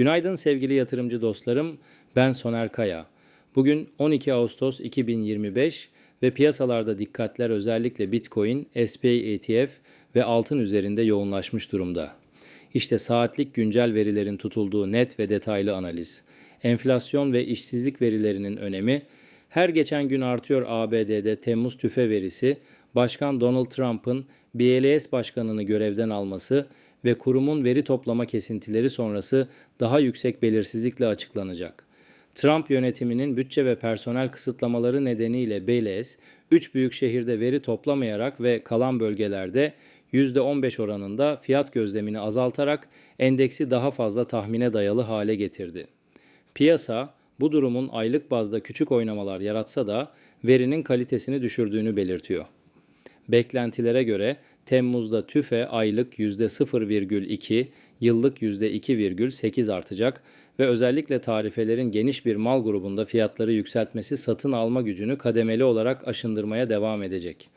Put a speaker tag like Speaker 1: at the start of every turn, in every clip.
Speaker 1: Günaydın sevgili yatırımcı dostlarım. Ben Soner Kaya. Bugün 12 Ağustos 2025 ve piyasalarda dikkatler özellikle Bitcoin, SPY ETF ve altın üzerinde yoğunlaşmış durumda. İşte saatlik güncel verilerin tutulduğu net ve detaylı analiz. Enflasyon ve işsizlik verilerinin önemi, her geçen gün artıyor ABD'de Temmuz tüfe verisi, Başkan Donald Trump'ın BLS başkanını görevden alması ve kurumun veri toplama kesintileri sonrası daha yüksek belirsizlikle açıklanacak. Trump yönetiminin bütçe ve personel kısıtlamaları nedeniyle BLS, 3 büyük şehirde veri toplamayarak ve kalan bölgelerde %15 oranında fiyat gözlemini azaltarak endeksi daha fazla tahmine dayalı hale getirdi. Piyasa bu durumun aylık bazda küçük oynamalar yaratsa da verinin kalitesini düşürdüğünü belirtiyor. Beklentilere göre Temmuz'da tüfe aylık %0,2, yıllık %2,8 artacak ve özellikle tarifelerin geniş bir mal grubunda fiyatları yükseltmesi satın alma gücünü kademeli olarak aşındırmaya devam edecek.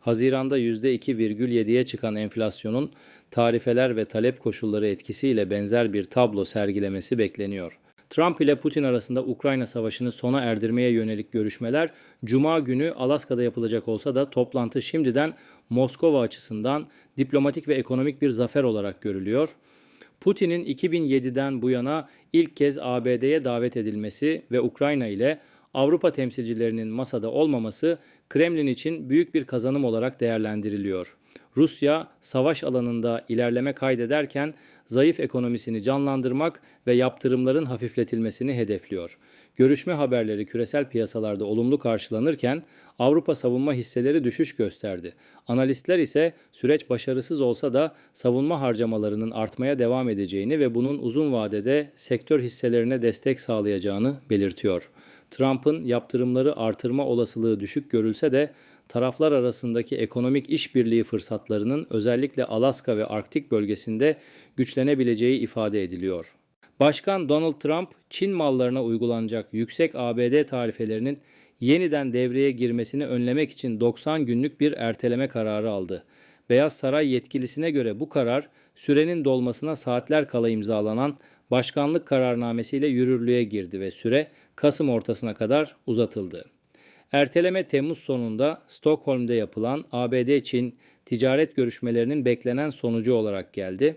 Speaker 1: Haziranda %2,7'ye çıkan enflasyonun tarifeler ve talep koşulları etkisiyle benzer bir tablo sergilemesi bekleniyor. Trump ile Putin arasında Ukrayna Savaşı'nı sona erdirmeye yönelik görüşmeler Cuma günü Alaska'da yapılacak olsa da toplantı şimdiden Moskova açısından diplomatik ve ekonomik bir zafer olarak görülüyor. Putin'in 2007'den bu yana ilk kez ABD'ye davet edilmesi ve Ukrayna ile Avrupa temsilcilerinin masada olmaması Kremlin için büyük bir kazanım olarak değerlendiriliyor. Rusya savaş alanında ilerleme kaydederken zayıf ekonomisini canlandırmak ve yaptırımların hafifletilmesini hedefliyor. Görüşme haberleri küresel piyasalarda olumlu karşılanırken Avrupa savunma hisseleri düşüş gösterdi. Analistler ise süreç başarısız olsa da savunma harcamalarının artmaya devam edeceğini ve bunun uzun vadede sektör hisselerine destek sağlayacağını belirtiyor. Trump'ın yaptırımları artırma olasılığı düşük görülse de taraflar arasındaki ekonomik işbirliği fırsatlarının özellikle Alaska ve Arktik bölgesinde güçlenebileceği ifade ediliyor. Başkan Donald Trump, Çin mallarına uygulanacak yüksek ABD tarifelerinin yeniden devreye girmesini önlemek için 90 günlük bir erteleme kararı aldı. Beyaz Saray yetkilisine göre bu karar sürenin dolmasına saatler kala imzalanan başkanlık kararnamesiyle yürürlüğe girdi ve süre Kasım ortasına kadar uzatıldı. Erteleme Temmuz sonunda Stockholm'de yapılan ABD-Çin ticaret görüşmelerinin beklenen sonucu olarak geldi.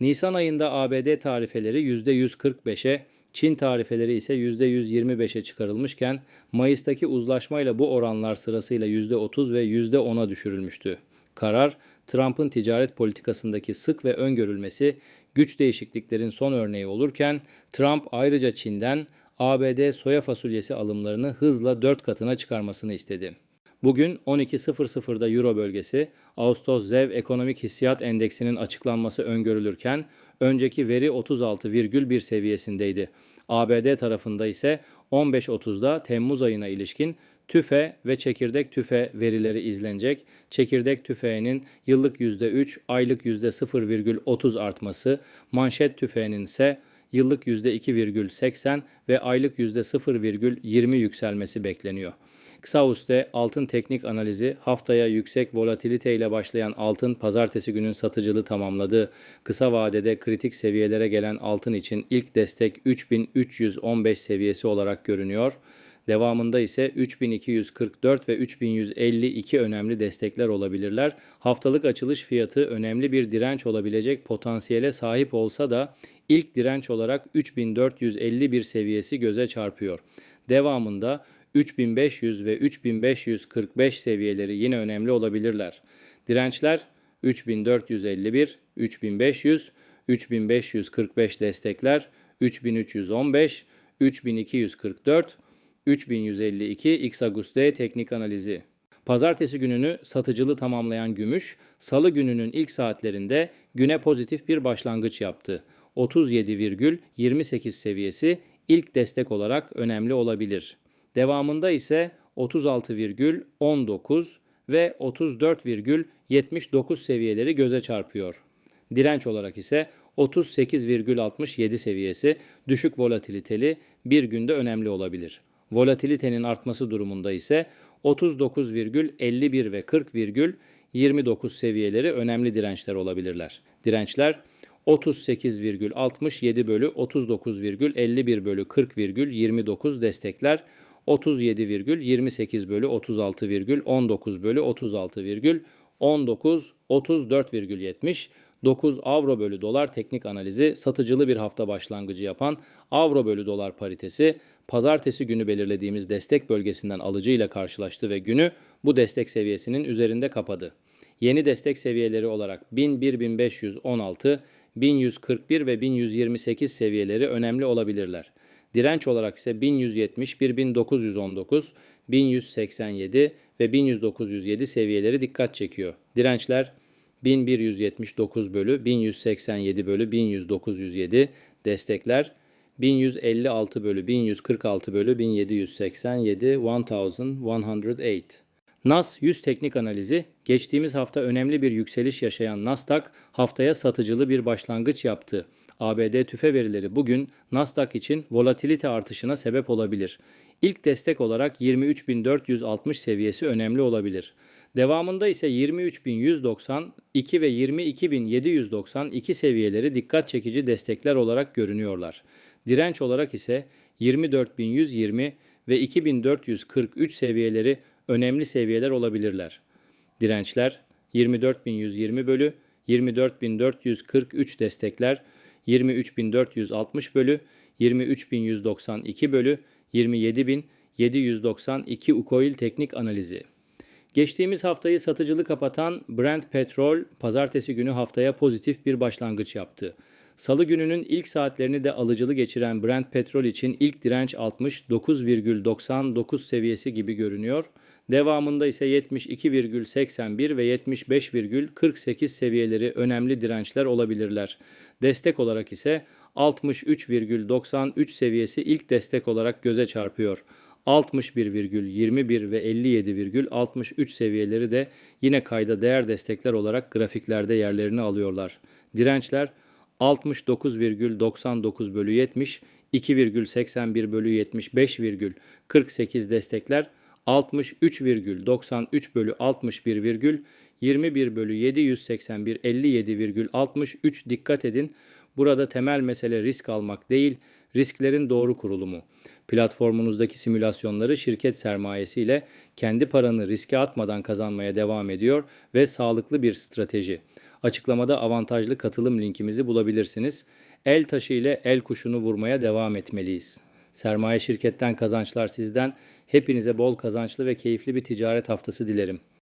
Speaker 1: Nisan ayında ABD tarifeleri %145'e, Çin tarifeleri ise %125'e çıkarılmışken Mayıs'taki uzlaşmayla bu oranlar sırasıyla %30 ve %10'a düşürülmüştü. Karar, Trump'ın ticaret politikasındaki sık ve öngörülmesi güç değişikliklerin son örneği olurken Trump ayrıca Çin'den ABD soya fasulyesi alımlarını hızla 4 katına çıkarmasını istedi. Bugün 12.00'da Euro bölgesi Ağustos ZEV Ekonomik Hissiyat Endeksinin açıklanması öngörülürken önceki veri 36,1 seviyesindeydi. ABD tarafında ise 15.30'da Temmuz ayına ilişkin tüfe ve çekirdek tüfe verileri izlenecek. Çekirdek tüfeğinin yıllık %3, aylık %0,30 artması, manşet tüfeğinin ise yıllık %2,80 ve aylık %0,20 yükselmesi bekleniyor. Kısa Uste altın teknik analizi haftaya yüksek volatilite ile başlayan altın pazartesi günün satıcılığı tamamladı. Kısa vadede kritik seviyelere gelen altın için ilk destek 3315 seviyesi olarak görünüyor. Devamında ise 3244 ve 3152 önemli destekler olabilirler. Haftalık açılış fiyatı önemli bir direnç olabilecek potansiyele sahip olsa da ilk direnç olarak 3451 seviyesi göze çarpıyor. Devamında 3500 ve 3545 seviyeleri yine önemli olabilirler. Dirençler 3451, 3500, 3545 destekler, 3315, 3244, 3152 X Aguste teknik analizi. Pazartesi gününü satıcılı tamamlayan gümüş, salı gününün ilk saatlerinde güne pozitif bir başlangıç yaptı. 37,28 seviyesi ilk destek olarak önemli olabilir. Devamında ise 36,19 ve 34,79 seviyeleri göze çarpıyor. Direnç olarak ise 38,67 seviyesi düşük volatiliteli bir günde önemli olabilir. Volatilitenin artması durumunda ise 39,51 ve 40,29 seviyeleri önemli dirençler olabilirler. Dirençler 38,67 bölü 39,51 bölü 40,29 destekler. 37,28 bölü 36,19 bölü 36,19 34,70 9 avro bölü dolar teknik analizi satıcılı bir hafta başlangıcı yapan avro bölü dolar paritesi pazartesi günü belirlediğimiz destek bölgesinden alıcı ile karşılaştı ve günü bu destek seviyesinin üzerinde kapadı. Yeni destek seviyeleri olarak 1000-1516, 1141 ve 1128 seviyeleri önemli olabilirler. Direnç olarak ise 1170, 1919, 1187 ve 1907 seviyeleri dikkat çekiyor. Dirençler 1179 bölü 1187 bölü 1907 destekler 1156 bölü 1146 bölü 1787 1108 NAS 100 teknik analizi geçtiğimiz hafta önemli bir yükseliş yaşayan Nasdaq haftaya satıcılı bir başlangıç yaptı. ABD tüfe verileri bugün Nasdaq için volatilite artışına sebep olabilir. İlk destek olarak 23.460 seviyesi önemli olabilir. Devamında ise 23.192 ve 22.792 seviyeleri dikkat çekici destekler olarak görünüyorlar. Direnç olarak ise 24.120 ve 2443 seviyeleri önemli seviyeler olabilirler. Dirençler 24.120 bölü 24.443 destekler 23.460 bölü 23.192 bölü 27.792 UKOIL teknik analizi. Geçtiğimiz haftayı satıcılı kapatan Brent Petrol pazartesi günü haftaya pozitif bir başlangıç yaptı. Salı gününün ilk saatlerini de alıcılı geçiren Brent Petrol için ilk direnç 69,99 seviyesi gibi görünüyor. Devamında ise 72,81 ve 75,48 seviyeleri önemli dirençler olabilirler. Destek olarak ise 63,93 seviyesi ilk destek olarak göze çarpıyor. 61,21 ve 57,63 seviyeleri de yine kayda değer destekler olarak grafiklerde yerlerini alıyorlar. Dirençler 69,99 bölü 70, 2,81 bölü 75,48 destekler 63,93 bölü 61, 21 bölü 781 57,63 dikkat edin. Burada temel mesele risk almak değil, risklerin doğru kurulumu. Platformunuzdaki simülasyonları şirket sermayesiyle kendi paranı riske atmadan kazanmaya devam ediyor ve sağlıklı bir strateji. Açıklamada avantajlı katılım linkimizi bulabilirsiniz. El taşı ile el kuşunu vurmaya devam etmeliyiz. Sermaye şirketten kazançlar sizden. Hepinize bol kazançlı ve keyifli bir ticaret haftası dilerim.